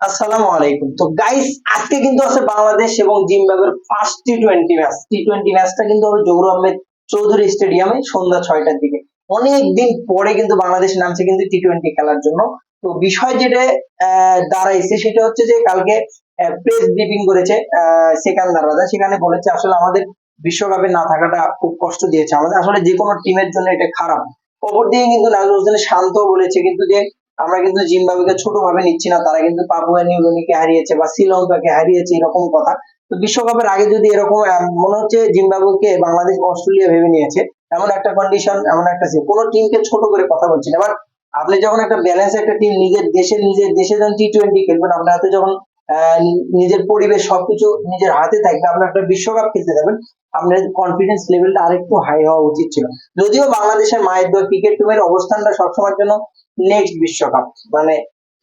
আসসালামু আলাইকুম। তো গাইস আজকে কিন্তু আছে বাংলাদেশ এবং জিম্বাবুয়ের first T twenty match T twenty ম্যাচটা কিন্তু হবে জহুর আহমেদ চৌধুরী স্টেডিয়ামে সন্ধ্যা ছয়টার দিকে। অনেক দিন পরে কিন্তু বাংলাদেশ নামছে কিন্তু টি টোয়েন্টি খেলার জন্য। তো বিষয় যেটা দাঁড়াইছে সেটা হচ্ছে যে কালকে প্রেস ব্রিফিং করেছে সেকান্দার রাজা। সেখানে বলেছে আসলে আমাদের বিশ্বকাপে না থাকাটা খুব কষ্ট দিয়েছে। আমাদের আসলে যে কোনো টিমের জন্য এটা খারাপ। অপরদিকে কিন্তু নাজমুল হোসেন শান্ত বলেছে কিন্তু যে আমরা কিন্তু জিম্বাবুকে ছোট ভাবে নিচ্ছি না, তারা কিন্তু পাপুয়া নিউ গিনিকে হারিয়েছে বা শ্রীলঙ্কাকে হারিয়েছে, এরকম কথা। তো বিশ্বকাপের আগে যদি এরকম মনে হচ্ছে জিম্বাবুকে বাংলাদেশ, অস্ট্রেলিয়া ভেবে নিয়েছে, এমন একটা কন্ডিশন এমন একটা কোনো টিমকে ছোট করে কথা বলছি না। আপনি যখন একটা ব্যালেন্স একটা টিম নিজের দেশে নিজের দেশে যখন টি টোয়েন্টি খেলবেন, আপনার হাতে যখন নিজের পরিবেশ সবকিছু নিজের হাতে থাকবে, আপনি একটা বিশ্বকাপ খেলতে যাবেন, আপনার কনফিডেন্স লেভেলটা আরেকটু হাই হওয়া উচিত ছিল। যদিও বাংলাদেশের মায়ের দোয়া ক্রিকেট টিমের অবস্থানটা সবসময়ের জন্য নেক্সট বিশ্বকাপ। মানে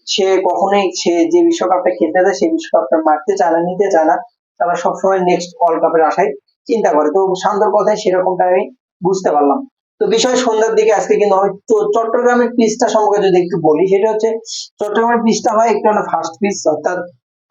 সে কখনোই সে যে বিশ্বকাপটা খেলতে যায়, সেই বিশ্বকাপটা মারতে চায় না, নিতে চায় না। তারা সবসময় নেক্সট ওয়ার্ল্ড কাপের আশায় চিন্তা করে। তো শান্তর কথায় সেরকমটা আমি বুঝতে পারলাম। তো বিষয় সন্ধ্যার দিকে আজকে কিন্তু আমি চট্টগ্রামের পিচটা সম্পর্কে যদি একটু বলি, সেটা হচ্ছে চট্টগ্রামের পিচটা হয় একটু ফার্স্ট পিচ অর্থাৎ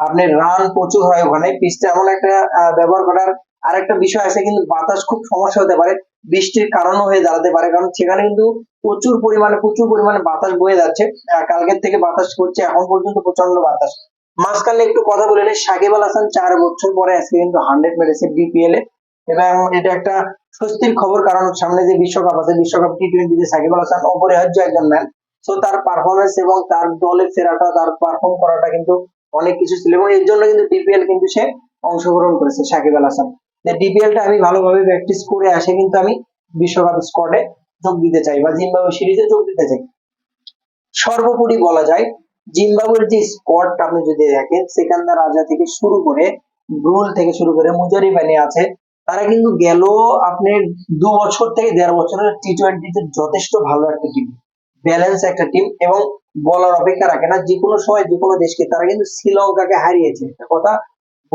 আপনার রান প্রচুর হয় ওখানে। পিচটা এমন একটা ব্যবহার করার আরেকটা বিষয় আছে, কিন্তু বাতাস খুব সমস্যা হতে পারে। বৃষ্টির কারণও হয়ে দাঁড়াতে পারে, কারণ সেখানে কিন্তু প্রচুর পরিমাণে প্রচুর পরিমাণে বাতাস বয়ে যাচ্ছে। কালকের থেকে বাতাস করছে, এখন পর্যন্ত প্রচণ্ড বাতাস। মাঝখানে একটু কথা বলে নেই, সাকিব আল হাসান চার বছর পরে আজকে কিন্তু হান্ড্রেড মেরেছে বিপিএল এ। এবং এটা একটা স্বস্তির খবর, কারণ সামনে যে বিশ্বকাপ আছে, বিশ্বকাপ টি টোয়েন্টিতে সাকিব আল হাসান অপরিহার্য একজন ম্যান তো তার পারফরমেন্স এবং তার দলে ফেরাটা, তার পারফর্ম করাটা কিন্তু অনেক কিছু ছিল। এবং এর জন্য কিন্তু ডিপিএল কিন্তু সে অংশগ্রহণ করেছে, সাকিব আল হাসান। ডিপিএলটা আমি ভালোভাবে প্র্যাকটিস করে আসে কিন্তু আমি বিশ্বকাপ স্কোয়াডে যোগ দিতে চাই বা জিম্বাবুয়ে সিরিজে যোগ দিতে চাই। সর্বোপরি বলা যায়, জিম্বাবুয়ের যে স্কোয়াডটা আপনি যদি দেখেন, সেকান্দার রাজা থেকে শুরু করে ব্রুল থেকে শুরু করে মুজারি বানি আছে, তারা কিন্তু গেল আপনার দু বছর থেকে দেড় বছরের টি টোয়েন্টিতে যথেষ্ট ভালো একটা টিম ব্যালেন্স একটা টিম এবং বলার অপেক্ষা রাখে না। যে কোনো সময় যে কোনো দেশকে তারা কিন্তু শ্রীলঙ্কাকে হারিয়েছে। একটা কথা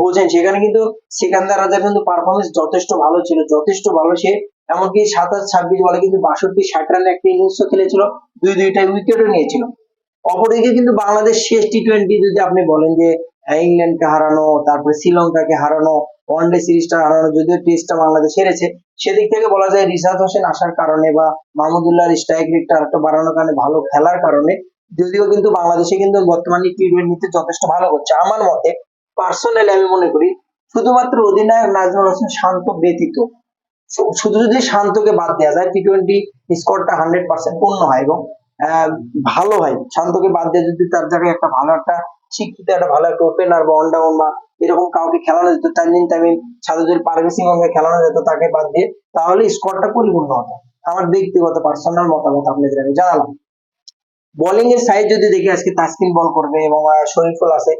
বোঝেন সেখানে কিন্তু সিকান্দার রাজার কিন্তু পারফরমেন্স যথেষ্ট ভালো ছিল, যথেষ্ট ভালো সে। এমনকি সাতাশ, ছাব্বিশ বলে কিন্তু বাষট্টি, ষাট রানের একটা ইনিংসও খেলেছিল, দুই, দুইটা উইকেটও নিয়েছিল। অপরদিকে কিন্তু বাংলাদেশ শেষ টি টোয়েন্টি যদি আপনি বলেন যে ইংল্যান্ডকে হারানো, তারপরে শ্রীলঙ্কাকে হারানো ওয়ানডে সিরিজটা হারানো, যদিও টেস্টটা বাংলাদেশ হেরেছে, সেদিক থেকে বলা যায় রিশাদ হোসেন আসার কারণে বা মাহমুদুল্লাহর স্ট্রাইক রেটটা আরেকটু বাড়ানোর কারণে ভালো খেলার কারণে, যদিও কিন্তু বাংলাদেশে কিন্তু বর্তমানে টি টোয়েন্টিতে যথেষ্ট ভালো করছে আমার মতে পার্সোনালি আমি মনে করি শুধুমাত্র অধিনায়ক নাজমুল হোসেন শান্ত ব্যতীত শুধু যদি শান্তকে বাদ দেওয়া যায় টি টোয়েন্টি স্কোরটা হান্ড্রেড পার্সেন্ট পূর্ণ হয় এবং ভালো হয়। শান্তকে বাদ দিয়ে যদি তার জায়গায় একটা ভালো একটা শিক্ষিত, একটা ভালো একটা ওপেনার বা অলরাউন্ড বা এরকম কাউকে খেলানো যেত তানজিন তামিম সাদুজুল পারভেজ সিংহকে খেলানো যেত তাকে বাদ দিয়ে, তাহলে স্কোরটা পরিপূর্ণ হতো। আমার ব্যক্তিগত পার্সোনাল মতামত আপনাদের আমি জানালাম। বোলিং এর সাইড যদি দেখি, আজকে তাসকিন বল করবে এবং শরীফুল আছে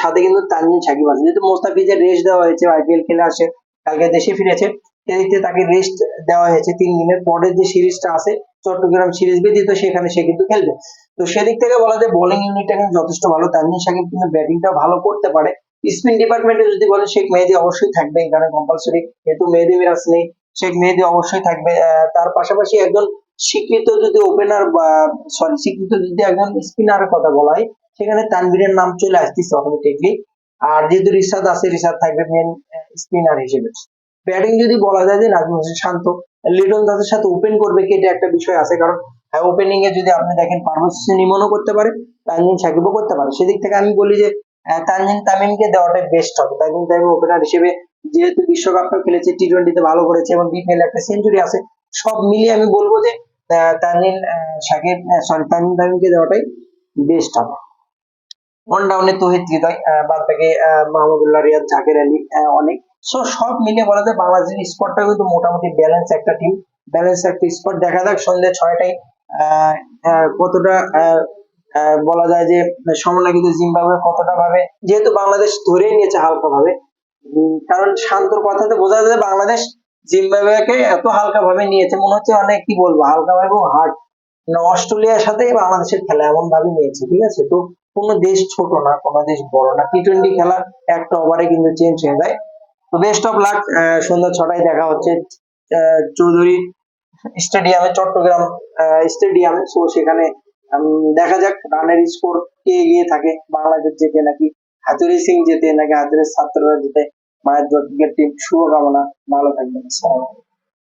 সাথে কিন্তু তানজিন সাকিব আছে। যেহেতু মোস্তাফিজের রেস্ট দেওয়া হয়েছে আইপিএল খেলে আসে, কালকে দেশে ফিরেছে সেদিক তাকে রেস্ট দেওয়া হয়েছে তিন দিনের। পরের যে সিরিজটা আছে, চট্টগ্রাম সিরিজ ব্যতীত সেখানে সে কিন্তু খেলবে। তো সেদিক থেকে বলা যায় বোলিং ইউনিটটা কিন্তু যথেষ্ট ভালো। তানজিন সাকিব কিন্তু ব্যাটিংটাও ভালো করতে পারে। স্পিন ডিপার্টমেন্টে যদি বলে শেখ মেহেদি অবশ্যই থাকবে এখানে কম্পালসরি যেহেতু মেহেদি মিরাজ নেই, শেখ মেহেদি অবশ্যই থাকবে। তার পাশাপাশি একজন স্বীকৃত যদি ওপেনার বা সরি স্বীকৃত যদি একজন স্পিনারের কথা বলা হয় সেখানে তানভীরের নাম চলে আসতেছে অটোমেটিকলি আর যেহেতু রিশাদ আছে, রিশাদ থাকবে মেন স্পিনার হিসেবে। ব্যাটিং যদি বলা যায় যে নাজমুল হোসেন শান্ত, লিটন দাসের সাথে ওপেন করবে কি এটা একটা বিষয় আছে। কারণ ওপেনিং এ যদি আপনি দেখেন পারভেজ হোসেন ইমনও করতে পারে তানজিন সাকিবও করতে পারে। সেদিক থেকে আমি বলি যে তানজিন তামিমকে দেওয়াটাই বেস্ট হবে। তানজিন তামিম ওপেনার হিসেবে যেহেতু বিশ্বকাপটা খেলেছে টি টোয়েন্টিতে ভালো করেছে এবং বিপিএল একটা সেঞ্চুরি আছে, সব মিলিয়ে আমি বলব যে তানজিন সাকিব সরি তানজিন তামিমকে দেওয়াটাই বেস্ট হবে। ওয়ান ডাউনে তহিদ হৃদয় বাদ বাকি মাহমুদুল্লাহ রিয়াদ, জাকের আলী অনেক। সো সব মিলিয়ে বলা যায় বাংলাদেশের স্কোয়াডটা কিন্তু মোটামুটি ব্যালেন্স একটা টিম ব্যালেন্স একটা স্কোয়াড দেখা যাক সন্ধ্যে ছয়টায় কতটা বলা যায় যে সমন্বয় জিম্বাবুয়ে কতটা ভাবে, যেহেতু বাংলাদেশ ধরেই নিয়েছে হালকা ভাবে কারণ শান্তর কথাতে বোঝা যায় বাংলাদেশ জিম্বাবুয়েকে এত হালকা ভাবে নিয়েছে, মনে হচ্ছে অনেক, কি বলব হালকা ভাবে হার্ড অস্ট্রেলিয়ার সাথে বাংলাদেশের খেলা এমন ভাবে নিয়েছে, ঠিক আছে? তো কোনো দেশ ছোট না, কোনো দেশ বড় না। টি টোয়েন্টি খেলা একটা ওভারে কিন্তু চেঞ্জ হয়ে যায়। তো বেস্ট অফ লাক সন্ধ্যা ছটায় দেখা হচ্ছে চৌধুরী স্টেডিয়ামে চট্টগ্রাম স্টেডিয়ামে সো সেখানে দেখা যাক রানের স্কোর কে এগিয়ে থাকে। বাংলাদেশ জেতে নাকি হাতুরি সিং জেতে, নাকি হাতুরের ছাত্ররা জেতে। মায়ের ক্রিকেট টিম শুভকামনা। ভালো থাকবেন।